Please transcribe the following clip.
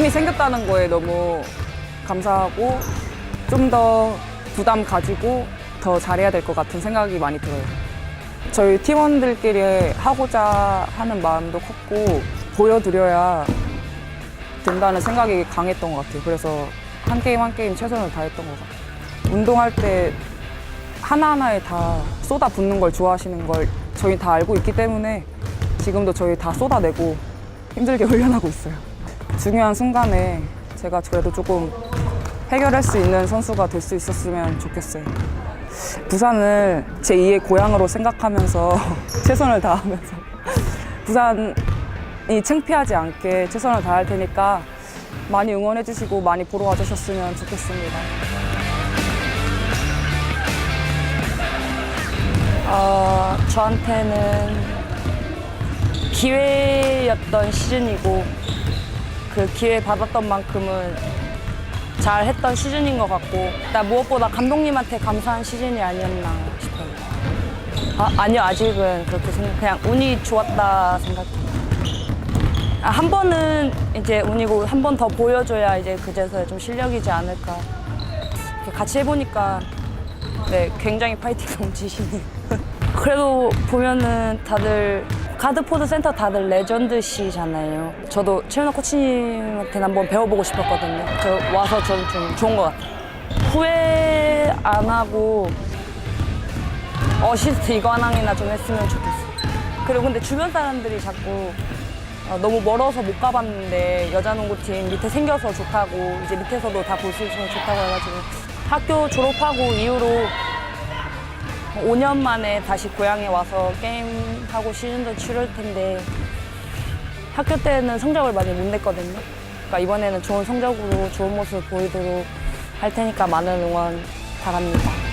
생겼다는 거에 너무 감사하고 좀 더 부담 가지고 더 잘해야 될 것 같은 생각이 많이 들어요. 저희 팀원들끼리 하고자 하는 마음도 컸고 보여드려야 된다는 생각이 강했던 것 같아요. 그래서 한 게임 한 게임 최선을 다했던 것 같아요. 운동할 때 하나하나에 다 쏟아붓는 걸 좋아하시는 걸 저희 다 알고 있기 때문에 지금도 저희 다 쏟아내고 힘들게 훈련하고 있어요. 중요한 순간에 제가 그래도 조금 해결할 수 있는 선수가 될 수 있었으면 좋겠어요. 부산을 제 2의 고향으로 생각하면서 최선을 다하면서 부산이 창피하지 않게 최선을 다할 테니까 많이 응원해 주시고 많이 보러 와 주셨으면 좋겠습니다. 어, 저한테는 기회였던 시즌이고 그 기회 받았던 만큼은 잘 했던 시즌인 것 같고 일단 무엇보다 감독님한테 감사한 시즌이 아니었나 싶어요. 아, 아니요 아직은 그렇게 생각 그냥 운이 좋았다 생각해요. 아, 한 번은 이제 운이고 한 번 더 보여줘야 이제 그제서야 좀 실력이지 않을까. 같이 해보니까 네, 굉장히 파이팅 넘치시네요. 그래도 보면은 다들 가드포드 센터 다들 레전드시잖아요. 저도 최윤호 코치님한테 한번 배워보고 싶었거든요. 저 와서 저는 좀 좋은 것 같아요. 후회 안 하고 어시스트 이거 하나이나 좀 했으면 좋겠어요. 그리고 근데 주변 사람들이 자꾸 어, 너무 멀어서 못 가봤는데 여자 농구팀 밑에 생겨서 좋다고 이제 밑에서도 다 볼 수 있으면 좋다고 해가지고 학교 졸업하고 이후로 5년 만에 다시 고향에 와서 게임하고 시즌도 치를 텐데 학교 때는 성적을 많이 못 냈거든요. 그러니까 이번에는 좋은 성적으로 좋은 모습 보이도록 할 테니까 많은 응원 바랍니다.